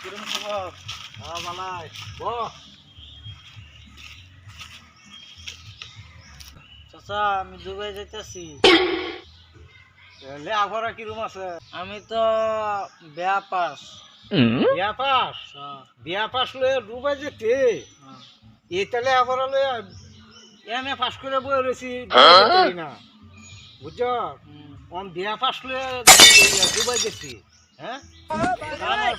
কিরম খবর? হ্যাঁ বালাই ব চাচা আমি দুবাই যাইতেছি। কিরম আছে? আমি তো বেয়া পাস। বিয়া পাস? বিয়া পাস লয়ে ডুবাই যেতে? এতালে আবার লয়ে এম এ পাস করে বই রয়েছি না। বুঝছ? বিয়া পাস লয়ে ডুবাই যেতে। হ্যাঁ?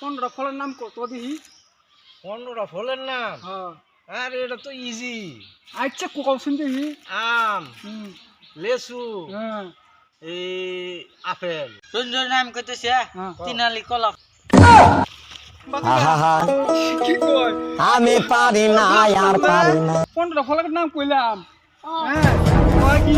পনেরো ফলের নাম কত দিহি? পনেরোটা ফলের নাম? হ্যাঁ। আরে এটা তো ইজি আচ্ছা কৌশন দিহি? আম লেসু হ্যাঁ। এই আপেল। সুন্দর নাম কইতেছে হ্যাঁ। তিনালি কলা। কি আমি পারি না আর পারি না। পনেরো ফলের নাম কইলাম। হ্যাঁ কি?